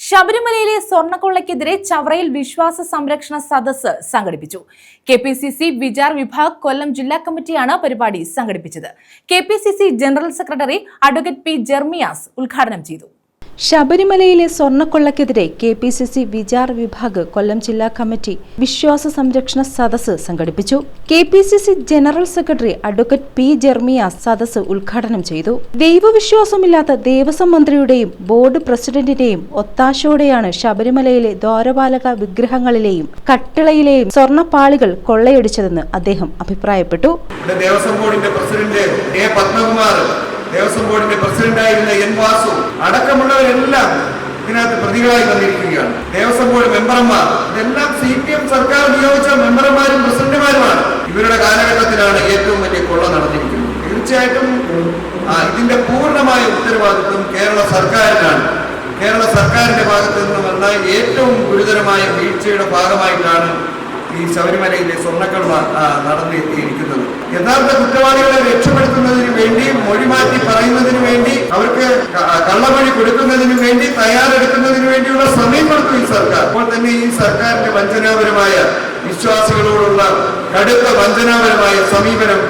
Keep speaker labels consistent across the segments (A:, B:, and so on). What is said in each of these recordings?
A: ശബരിമലയിലെ സ്വർണക്കൊള്ളയ്ക്കെതിരെ ചവറയിൽ വിശ്വാസ സംരക്ഷണ സദസ്സ് സംഘടിപ്പിച്ചു. K P C C Vichar Vibhag Kollam ജില്ലാ കമ്മിറ്റിയാണ് പരിപാടി സംഘടിപ്പിച്ചത്. K P C C general secretary advocate P Jermias ഉദ്ഘാടനം ചെയ്തു.
B: ശബരിമലയിലെ സ്വർണക്കൊള്ളക്കെതിരെ K P C C Vichar Vibhag Kollam ജില്ലാ കമ്മിറ്റി വിശ്വാസ സംരക്ഷണ സദസ്സ് സംഘടിപ്പിച്ചു. K P C C general secretary advocate P Jermias സദസ്സ് ഉദ്ഘാടനം ചെയ്തു. ദൈവവിശ്വാസമില്ലാത്ത ദേവസ്വം മന്ത്രിയുടെയും ബോർഡ് പ്രസിഡന്റിന്റെയും ഒത്താശയോടെയാണ് ശബരിമലയിലെ ദ്വാരപാലക വിഗ്രഹങ്ങളിലെയും കട്ടിളയിലെയും സ്വർണപ്പാളികൾ കൊള്ളയടിച്ചതെന്ന് അദ്ദേഹം അഭിപ്രായപ്പെട്ടു.
C: ദേവസ്വം ബോർഡിന്റെ പ്രസിഡന്റ് എ ബോർഡിന്റെ എൻ വാസു അടക്കമുള്ളവരെല്ലാം ഇതിനകത്ത് പ്രതികളായി വന്നിരിക്കുകയാണ്. ദേവസ്വം ബോർഡ് മെമ്പർമാർ. ഇതെല്ലാം സി പി എം സർക്കാർ നിയോഗിച്ച മെമ്പർമാരും പ്രസിഡന്റുമാരുമാണ്. ഇവരുടെ കാലഘട്ടത്തിലാണ് ഏറ്റവും വലിയ കൊള്ള നടന്നിരിക്കുന്നത്. തീർച്ചയായിട്ടും ഇതിന്റെ പൂർണമായ ഉത്തരവാദിത്വം കേരള സർക്കാരിനാണ്. കേരള സർക്കാരിന്റെ ഭാഗത്ത് നിന്ന് വന്ന ഏറ്റവും ഗുരുതരമായ വീഴ്ചയുടെ ഭാഗമായിട്ടാണ് ഈ ശബരിമലയിലെ സ്വർണക്കടമ നടന്നെത്തിയിരിക്കുന്നത്. യഥാർത്ഥ കുറ്റവാളികളെ രക്ഷപ്പെടുത്തുന്നതിന് വേണ്ടി മൊഴി മാറ്റി പറയുന്നതിന് വേണ്ടി അവർക്ക് ക- കള്ളമൊഴി കൊടുക്കുന്നതിന് വേണ്ടി തയ്യാറെടുക്കുന്നതിന് വേണ്ടിയുള്ള സമയം നടത്തും ഈ സർക്കാർ. അപ്പോൾ തന്നെ ഈ സർക്കാരിന്റെ വഞ്ചനാപരമായ വിശ്വാസികളോടുള്ള കടുത്ത വഞ്ചനാപരമായ സമീപനം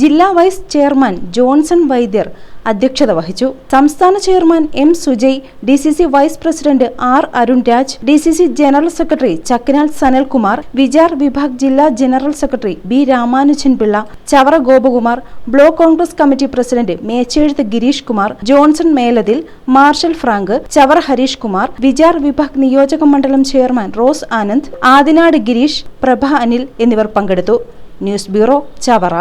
B: ജില്ലാ വൈസ് ചെയർമാൻ ജോൺസൺ വൈദ്യർ അധ്യക്ഷത വഹിച്ചു. സംസ്ഥാന chairman M Sujay D C C vice president R Arun Raj D C C general secretary Chakkanal Sanalkumar Vichar Vibhag ജില്ലാ general secretary B Ramanujan Pillai Chavara Gopakumar block Congress committee president Mechezhuthu Girish Kumar Johnson Melathil Marshal Frank Chavara Harish Kumar Vichar Vibhag നിയോജക മണ്ഡലം chairman Rose Anand Adinad Girish Prabha Anil എന്നിവർ പങ്കെടുത്തു. News bureau Chavara